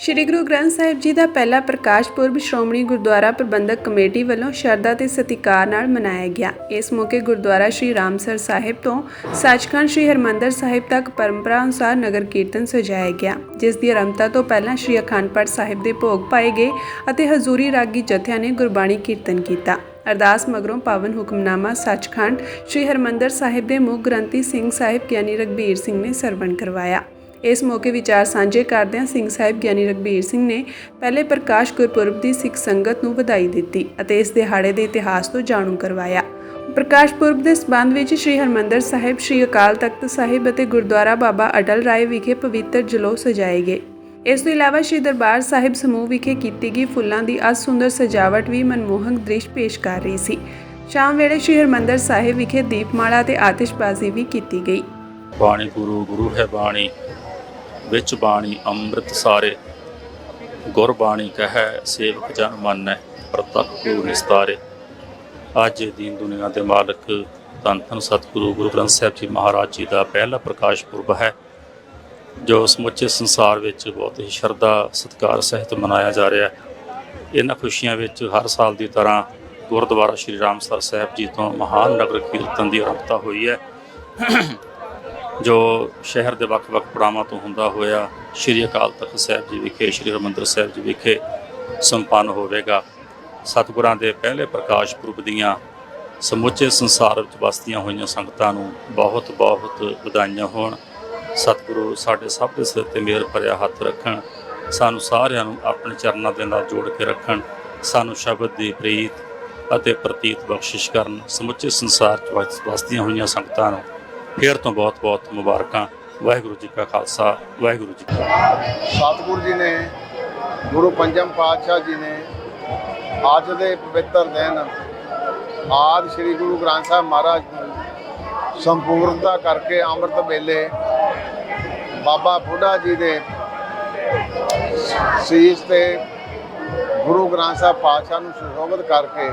ਸ਼੍ਰੀ ਗੁਰੂ ਗ੍ਰੰਥ ਸਾਹਿਬ ਜੀ ਦਾ ਪਹਿਲਾ ਪ੍ਰਕਾਸ਼ ਪੁਰਬ ਸ਼੍ਰੋਮਣੀ ਗੁਰਦੁਆਰਾ ਪ੍ਰਬੰਧਕ ਕਮੇਟੀ ਵੱਲੋਂ ਸ਼ਰਧਾ ਤੇ ਸਤਿਕਾਰ ਨਾਲ ਮਨਾਇਆ ਗਿਆ। ਇਸ ਮੌਕੇ ਗੁਰਦੁਆਰਾ ਸ਼੍ਰੀ ਰਾਮਸਰ ਸਾਹਿਬ ਤੋਂ ਸੱਚਖੰਡ ਸ਼੍ਰੀ ਹਰਮੰਦਰ ਸਾਹਿਬ ਤੱਕ ਪਰੰਪਰਾ ਅਨੁਸਾਰ ਨਗਰ ਕੀਰਤਨ ਸਜਾਇਆ ਗਿਆ, ਜਿਸ ਦੀ ਆਰੰਭਤਾ ਤੋਂ ਪਹਿਲਾਂ ਸ਼੍ਰੀ ਅਖੰਡ ਪਾਠ ਸਾਹਿਬ ਦੇ ਭੋਗ ਪਾਏ ਗਏ ਅਤੇ ਹਜ਼ੂਰੀ ਰਾਗੀ ਜਥਿਆਂ ਨੇ ਗੁਰਬਾਣੀ ਕੀਰਤਨ ਕੀਤਾ। ਅਰਦਾਸ ਮਗਰੋਂ ਪਾਵਨ ਹੁਕਮਨਾਮਾ ਸੱਚਖੰਡ ਸ਼੍ਰੀ ਹਰਮੰਦਰ ਸਾਹਿਬ ਦੇ ਮੁੱਖ ਗ੍ਰੰਥੀ ਸਿੰਘ ਸਾਹਿਬ ਗਿਆਨੀ ਰਗਬੀਰ ਸਿੰਘ ਨੇ ਸਰਵਣ ਕਰਵਾਇਆ। ਇਸ ਮੌਕੇ ਵਿਚਾਰ ਸਾਂਝੇ ਕਰਦਿਆਂ ਸਿੰਘ ਸਾਹਿਬ ਗਿਆਨੀ ਰਗਬੀਰ ਸਿੰਘ ਨੇ ਪਹਿਲੇ ਪ੍ਰਕਾਸ਼ ਗੁਰਪੁਰਬ ਦੀ ਸਿੱਖ ਸੰਗਤ ਨੂੰ ਵਧਾਈ ਦਿੱਤੀ ਅਤੇ ਇਸ ਦਿਹਾੜੇ ਦੇ ਇਤਿਹਾਸ ਤੋਂ ਜਾਣੂ ਕਰਵਾਇਆ। ਪ੍ਰਕਾਸ਼ ਪੁਰਬ ਦੇ ਸਬੰਧ ਵਿੱਚ ਸ੍ਰੀ ਹਰਮੰਦਰ ਸਾਹਿਬ, ਸ੍ਰੀ ਅਕਾਲ ਤਖਤ ਸਾਹਿਬ ਅਤੇ ਗੁਰਦੁਆਰਾ ਬਾਬਾ ਅਟਲ ਰਾਏ ਵਿਖੇ ਪਵਿੱਤਰ ਜਲੌ ਸਜਾਏ ਗਏ। ਇਸ ਤੋਂ ਇਲਾਵਾ ਸ੍ਰੀ ਦਰਬਾਰ ਸਾਹਿਬ ਸਮੂਹ ਵਿਖੇ ਕੀਤੀ ਗਈ ਫੁੱਲਾਂ ਦੀ ਅਤ ਸੁੰਦਰ ਸਜਾਵਟ ਵੀ ਮਨਮੋਹਕ ਦ੍ਰਿਸ਼ ਪੇਸ਼ ਕਰ ਰਹੀ ਸੀ। ਸ਼ਾਮ ਵੇਲੇ ਸ੍ਰੀ ਹਰਮੰਦਰ ਸਾਹਿਬ ਵਿਖੇ ਦੀਪਮਾਲਾ ਤੇ ਆਤਿਸ਼ਬਾਜ਼ੀ ਵੀ ਕੀਤੀ ਗਈ। ਬਾਣੀ ਗੁਰੂ ਗੁਰੂ ਹੈ ਬਾਣੀ। ਵਿੱਚ ਬਾਣੀ ਅੰਮ੍ਰਿਤ ਸਾਰੇ। ਗੁਰ ਬਾਣੀ ਕਹੈ, ਸੇਵਕ ਜਨ ਮੰਨੈ, ਪ੍ਰਤੱਖ ਗੁਰੂ ਨਿਸਤਾਰੇ। ਅੱਜ ਦੀਨ ਦੁਨੀਆ ਦੇ ਮਾਲਕ ਧੰਨ ਧੰਨ ਸਤਿਗੁਰੂ ਗੁਰੂ ਗ੍ਰੰਥ ਸਾਹਿਬ ਜੀ ਮਹਾਰਾਜ ਜੀ ਦਾ ਪਹਿਲਾ ਪ੍ਰਕਾਸ਼ ਪੁਰਬ ਹੈ, ਜੋ ਸਮੁੱਚੇ ਸੰਸਾਰ ਵਿੱਚ ਬਹੁਤ ਹੀ ਸ਼ਰਧਾ, ਸਤਿਕਾਰ ਸਹਿਤ ਮਨਾਇਆ ਜਾ ਰਿਹਾ ਹੈ। ਇਹਨਾਂ ਖੁਸ਼ੀਆਂ ਵਿੱਚ ਹਰ ਸਾਲ ਦੀ ਤਰ੍ਹਾਂ ਗੁਰਦੁਆਰਾ ਸ਼੍ਰੀ ਰਾਮਸਰ ਸਾਹਿਬ ਜੀ ਤੋਂ ਮਹਾਨ ਨਗਰ ਕੀਰਤਨ ਦੀ ਆਰੰਭਤਾ ਹੋਈ ਹੈ। ਜੋ ਸ਼ਹਿਰ ਦੇ ਵੱਖ-ਵੱਖ ਪੜਾਵਾਂ ਤੋਂ ਹੁੰਦਾ ਹੋਇਆ ਸ਼੍ਰੀ ਅਕਾਲ ਤਖਤ ਸਾਹਿਬ ਜੀ ਵਿਖੇ, ਸ਼੍ਰੀ ਹਰਿਮੰਦਰ ਸਾਹਿਬ ਜੀ ਵਿਖੇ ਸੰਪੰਨ ਹੋਵੇਗਾ। ਸਤਿਗੁਰਾਂ ਦੇ ਪਹਿਲੇ ਪ੍ਰਕਾਸ਼ ਪੁਰਬ ਦੀਆਂ ਸਮੁੱਚੇ ਸੰਸਾਰ ਵਿੱਚ ਵਸਦੀਆਂ ਹੋਈਆਂ ਸੰਗਤਾਂ ਨੂੰ ਬਹੁਤ-ਬਹੁਤ ਵਧਾਈਆਂ ਹੋਣ। ਸਤਿਗੁਰੂ ਸਾਡੇ ਸਭ ਦੇ ਸਿਰ ਤੇ ਮਿਹਰ ਭਰਿਆ ਹੱਥ ਰੱਖਣ। ਸਾਨੂੰ ਸਾਰਿਆਂ ਨੂੰ ਆਪਣੇ ਚਰਨਾਂ ਦੇ ਨਾਲ ਜੋੜ ਕੇ ਰੱਖਣ। ਸਾਨੂੰ ਸ਼ਬਦ ਦੀ ਪ੍ਰੀਤ ਅਤੇ ਪ੍ਰਤੀਤ ਬਖਸ਼ਿਸ਼ ਕਰਨ। ਸਮੁੱਚੇ ਸੰਸਾਰ 'ਚ ਵਸ- ਵਸਦੀਆਂ ਹੋਈਆਂ ਸੰਗਤਾਂ ਨੂੰ ਫੇਰ ਤੋਂ ਬਹੁਤ-ਬਹੁਤ ਮੁਬਾਰਕਾਂ। ਵਾਹਿਗੁਰੂ ਜੀ ਕਾ ਖਾਲਸਾ, ਵਾਹਿਗੁਰੂ ਜੀ ਸਤਿਗੁਰੂ ਜੀ ਨੇ, ਗੁਰੂ ਪੰਜਮ ਪਾਤਸ਼ਾਹ ਜੀ ਨੇ ਅੱਜ ਦੇ ਪਵਿੱਤਰ ਦਿਨ ਆਦ ਸ੍ਰੀ ਗੁਰੂ ਗ੍ਰੰਥ ਸਾਹਿਬ ਮਹਾਰਾਜ ਨੂੰ ਸੰਪੂਰਨਤਾ ਕਰਕੇ ਅੰਮ੍ਰਿਤ ਵੇਲੇ ਬਾਬਾ ਬੁੱਢਾ ਜੀ ਦੇ ਸੀਸ ਤੇ ਗੁਰੂ ਗ੍ਰੰਥ ਸਾਹਿਬ ਪਾਤਸ਼ਾਹ ਨੂੰ ਸੁਸ਼ੋਭਿਤ ਕਰਕੇ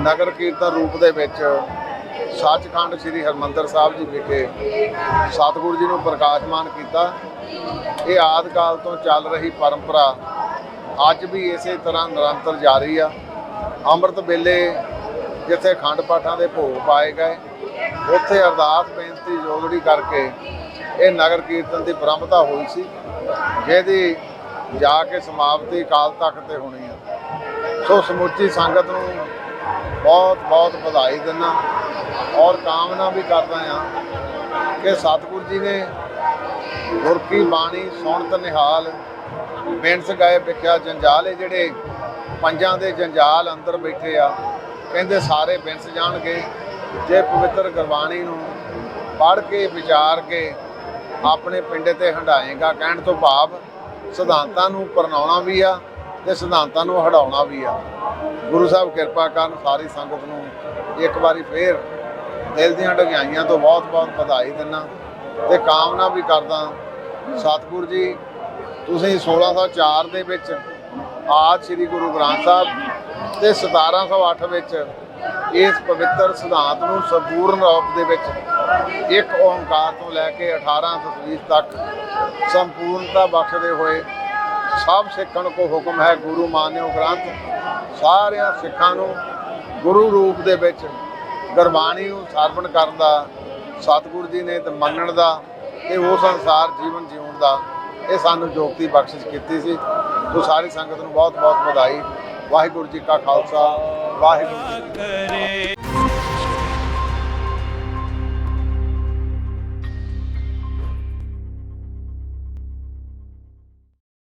ਨਗਰ ਕੀਰਤਨ ਰੂਪ ਦੇ ਵਿੱਚ ਸੱਚਖੰਡ ਸ੍ਰੀ ਹਰਮੰਦਰ ਸਾਹਿਬ ਜੀ ਵਿਖੇ ਸਤਿਗੁਰੂ ਜੀ ਨੂੰ ਪ੍ਰਕਾਸ਼ਮਾਨ ਕੀਤਾ। ਇਹ ਆਦ ਕਾਲ ਤੋਂ ਚੱਲ ਰਹੀ ਪਰੰਪਰਾ ਅੱਜ ਵੀ ਇਸੇ ਤਰ੍ਹਾਂ ਨਿਰੰਤਰ ਜਾਰੀ ਆ। ਅੰਮ੍ਰਿਤ ਵੇਲੇ ਜਿੱਥੇ ਖੰਡ ਪਾਠਾਂ ਦੇ ਭੋਗ ਪਾਏ ਗਏ, ਉੱਥੇ ਅਰਦਾਸ ਬੇਨਤੀ ਜੋਗੜੀ ਕਰਕੇ ਇਹ ਨਗਰ ਕੀਰਤਨ ਦੀ ਪ੍ਰੰਪਤਾ ਹੋਈ ਸੀ, ਜਿਹਦੀ ਜਾ ਕੇ ਸਮਾਪਤੀ ਕਾਲ ਤੱਕ ਤੇ ਹੋਣੀ ਆ। ਸੋ ਸਮੁੱਚੀ ਸੰਗਤ ਨੂੰ ਬਹੁਤ ਬਹੁਤ ਵਧਾਈ ਦਿੰਦਾ। ਔਰ ਕਾਮਨਾ ਵੀ ਕਰਦਾ ਆ ਕਿ ਸਤਿਗੁਰੂ ਜੀ ਨੇ ਗੁਰ ਕੀ ਬਾਣੀ ਸੁਣਤ ਨਿਹਾਲ ਬਿੰਸ ਗਏ ਵਿਖਿਆ ਜੰਜਾਲੇ ਜਿਹੜੇ ਪੰਜਾਂ ਦੇ ਜੰਜਾਲ ਅੰਦਰ ਬੈਠੇ ਆ, ਕਹਿੰਦੇ ਸਾਰੇ ਬਿੰਸ ਜਾਣਗੇ, ਜੇ ਪਵਿੱਤਰ ਗੁਰਬਾਣੀ ਨੂੰ ਪੜ੍ਹ ਕੇ, ਵਿਚਾਰ ਕੇ ਆਪਣੇ ਪਿੰਡੇ ਤੇ ਹੰਡਾਏਗਾ ਕਹਿਣ ਤੋਂ ਭਾਵ ਸਿਧਾਂਤਾਂ ਨੂੰ ਪਰਨਾਉਣਾ ਵੀ ਆ। ਤੇ ਸਿਧਾਂਤਾਂ ਨੂੰ ਹਟਾਉਣਾ ਵੀ ਆ। ਗੁਰੂ ਸਾਹਿਬ ਕਿਰਪਾ ਕਰਨ ਸਾਰੀ ਸੰਗਤ ਨੂੰ ਇੱਕ ਵਾਰੀ ਫੇਰ ਦਿਲ ਦੀਆਂ ਢਗਿਆਈਆਂ ਤੋਂ ਬਹੁਤ-ਬਹੁਤ ਵਧਾਈ ਦਿੰਦਾ ਤੇ ਕਾਮਨਾ ਵੀ ਕਰਦਾ। ਸਤਿਗੁਰੂ ਜੀ, ਤੁਸੀਂ 1604 ਦੇ ਵਿੱਚ ਆਦ ਸ੍ਰੀ ਗੁਰੂ ਗ੍ਰੰਥ ਸਾਹਿਬ ਤੇ 1708 ਵਿੱਚ ਇਸ ਪਵਿੱਤਰ ਸਿਧਾਂਤ ਨੂੰ ਸੰਪੂਰਨ ਰੂਪ ਦੇ ਵਿੱਚ ਇੱਕ ਓੰਕਾਰ ਤੋਂ ਲੈ ਕੇ 18 ਤਸਵੀਰ ਤੱਕ ਸੰਪੂਰਨਤਾ ਬਖਸ਼ਦੇ ਹੋਏ ਸਭ ਸਿੱਖਣ ਕੋ ਹੁਕਮ ਹੈ ਗੁਰੂ ਮਾਨਿਓ ਗ੍ਰੰਥ। ਸਾਰਿਆਂ ਸਿੱਖਾਂ ਨੂੰ ਗੁਰੂ ਰੂਪ ਦੇ ਵਿੱਚ ਗੁਰਬਾਣੀ ਨੂੰ ਸਰਵਣ ਕਰਨ ਦਾ, ਸਤਿਗੁਰੂ ਜੀ ਨੇ ਤੇ ਮੰਨਣ ਦਾ ਤੇ ਉਸ ਅਨੁਸਾਰ ਜੀਵਨ ਜਿਉਣ ਦਾ ਇਹ ਸਾਨੂੰ ਜੋਗਤੀ ਬਖਸ਼ਿਸ਼ ਕੀਤੀ ਸੀ। ਸੋ ਸਾਰੀ ਸੰਗਤ ਨੂੰ ਬਹੁਤ ਬਹੁਤ ਵਧਾਈ। ਵਾਹਿਗੁਰੂ ਜੀ ਕਾ ਖਾਲਸਾ, ਵਾਹਿਗੁਰੂ ਜੀ